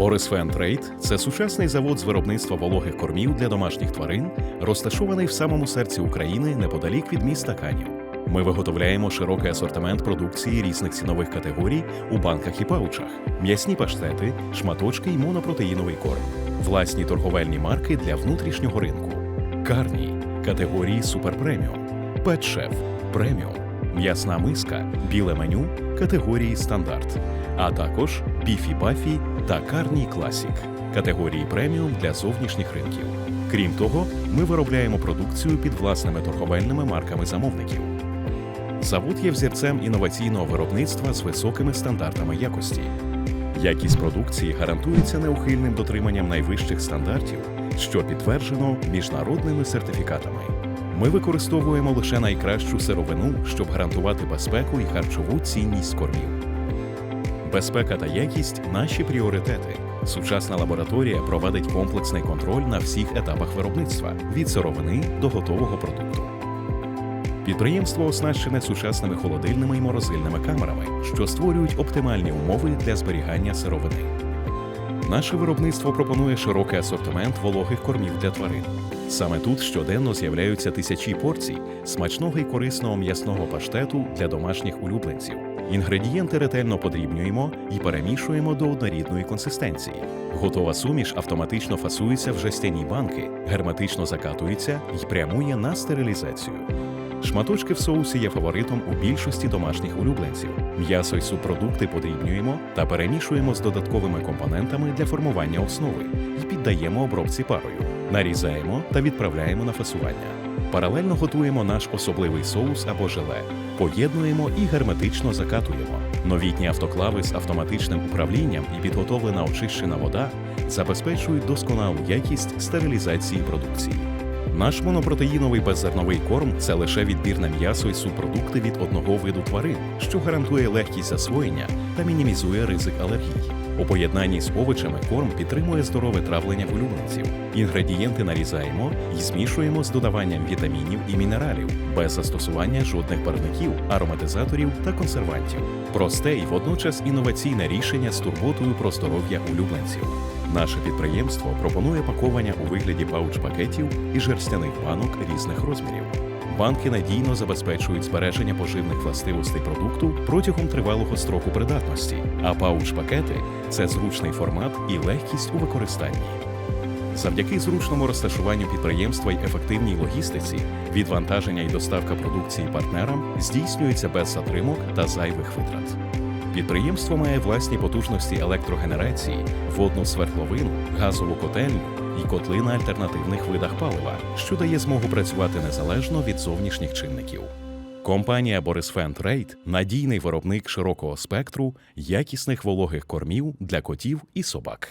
Борис Фен Трейд – це сучасний завод з виробництва вологих кормів для домашніх тварин, розташований в самому серці України неподалік від міста Канів. Ми виготовляємо широкий асортимент продукції різних цінових категорій у банках і паучах, м'ясні паштети, шматочки й монопротеїновий корм, власні торговельні марки для внутрішнього ринку, карні категорії суперпреміум, петшеф преміум, м'ясна миска, біле меню категорії стандарт, а також біфі бафі та класік категорії преміум для зовнішніх ринків. Крім того, ми виробляємо продукцію під власними торговельними марками замовників. Завод є взірцем інноваційного виробництва з високими стандартами якості. Якість продукції гарантується неухильним дотриманням найвищих стандартів, що підтверджено міжнародними сертифікатами. Ми використовуємо лише найкращу сировину, щоб гарантувати безпеку і харчову цінність кормів. Безпека та якість наші пріоритети. Сучасна лабораторія проводить комплексний контроль на всіх етапах виробництва від сировини до готового продукту. Підприємство оснащене сучасними холодильними і морозильними камерами, що створюють оптимальні умови для зберігання сировини. Наше виробництво пропонує широкий асортимент вологих кормів для тварин. Саме тут щоденно з'являються тисячі порцій смачного і корисного м'ясного паштету для домашніх улюбленців. Інгредієнти ретельно подрібнюємо і перемішуємо до однорідної консистенції. Готова суміш автоматично фасується в жестяні банки, герметично закатується і прямує на стерилізацію. Шматочки в соусі є фаворитом у більшості домашніх улюбленців. М'ясо й субпродукти подрібнюємо та перемішуємо з додатковими компонентами для формування основи і піддаємо обробці парою. Нарізаємо та відправляємо на фасування. Паралельно готуємо наш особливий соус або желе, поєднуємо і герметично закатуємо. Новітні автоклави з автоматичним управлінням і підготовлена очищена вода забезпечують досконалу якість стерилізації продукції. Наш монопротеїновий беззерновий корм це лише відбірне м'ясо і субпродукти від одного виду тварин, що гарантує легкість засвоєння та мінімізує ризик алергій. У поєднанні з овочами корм підтримує здорове травлення улюбленців. Інгредієнти нарізаємо і змішуємо з додаванням вітамінів і мінералів, без застосування жодних барвників, ароматизаторів та консервантів. Просте і водночас інноваційне рішення з турботою про здоров'я улюбленців. Наше підприємство пропонує пакування у вигляді пауч-пакетів і жерстяних банок різних розмірів. Банки надійно забезпечують збереження поживних властивостей продукту протягом тривалого строку придатності, а пауч-пакети це зручний формат і легкість у використанні. Завдяки зручному розташуванню підприємства й ефективній логістиці, відвантаження і доставка продукції партнерам здійснюється без затримок та зайвих витрат. Підприємство має власні потужності електрогенерації, водну свердловину, газову котельню і котли на альтернативних видах палива, що дає змогу працювати незалежно від зовнішніх чинників. Компанія Борисфен Трейд – надійний виробник широкого спектру якісних вологих кормів для котів і собак.